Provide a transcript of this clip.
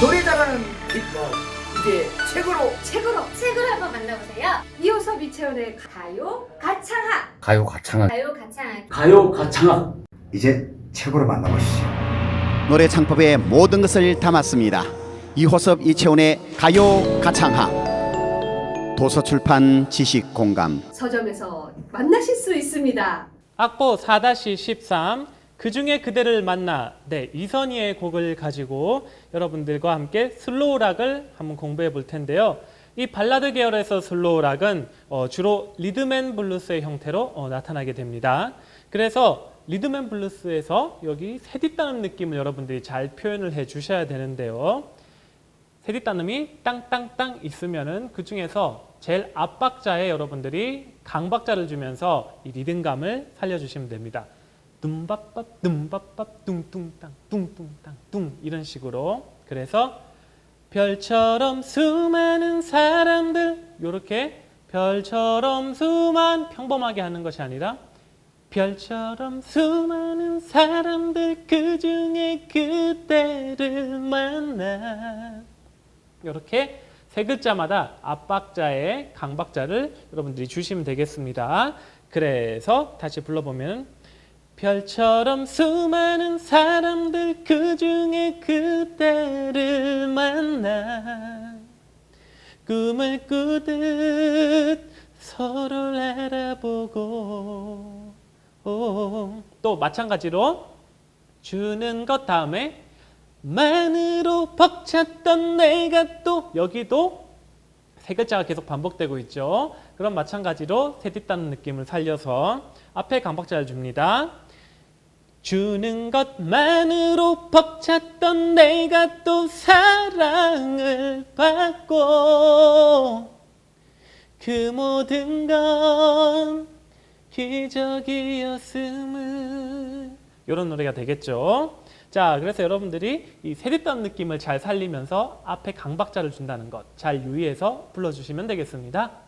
노래 잘하는 비법 이제 책으로 책으로 책을 한번 만나보세요. 이호섭 이채원의 가요 가창학 가요 가창학 가요 가창학 가요 가창학 이제 책으로 만나보시죠. 노래 창법의 모든 것을 담았습니다. 이호섭 이채원의 가요 가창학 도서출판 지식공감 서점에서 만나실 수 있습니다. 악보 4-13 그 중에 그대를 만나 네 이선희의 곡을 가지고 여러분들과 함께 슬로우락을 한번 공부해 볼 텐데요. 이 발라드 계열에서 슬로우락은 어, 주로 리드맨 블루스의 형태로 어, 나타나게 됩니다. 그래서 리드맨 블루스에서 여기 세디따는 느낌을 여러분들이 잘 표현을 해 주셔야 되는데요. 세디따음이 땅땅땅 있으면은 그 중에서 제일 앞박자에 여러분들이 강박자를 주면서 이 리듬감을 살려주시면 됩니다. 둠밥밥 둠밥밥 뚱뚱땅 뚱뚱땅 뚱 이런 식으로 그래서 별처럼 수많은 사람들 요렇게 별처럼 수만 평범하게 하는 것이 아니라 별처럼 수많은 사람들 그 중에 그대를 만나 이렇게 세 글자마다 앞박자에 강박자를 여러분들이 주시면 되겠습니다. 그래서 다시 불러보면 별처럼 수많은 사람들 그 중에 그대를 만나 꿈을 꾸듯 서로를 알아보고 오. 또 마찬가지로 주는 것 다음에 만으로 벅찼던 내가 또 여기도 세 글자가 계속 반복되고 있죠. 그럼 마찬가지로 세뒷다는 느낌을 살려서 앞에 강박자를 줍니다. 주는 것만으로 벅찼던 내가 또 사랑을 받고 그 모든 건 기적이었음을 이런 노래가 되겠죠. 자, 그래서 여러분들이 이 세릿단 느낌을 잘 살리면서 앞에 강박자를 준다는 것 잘 유의해서 불러주시면 되겠습니다.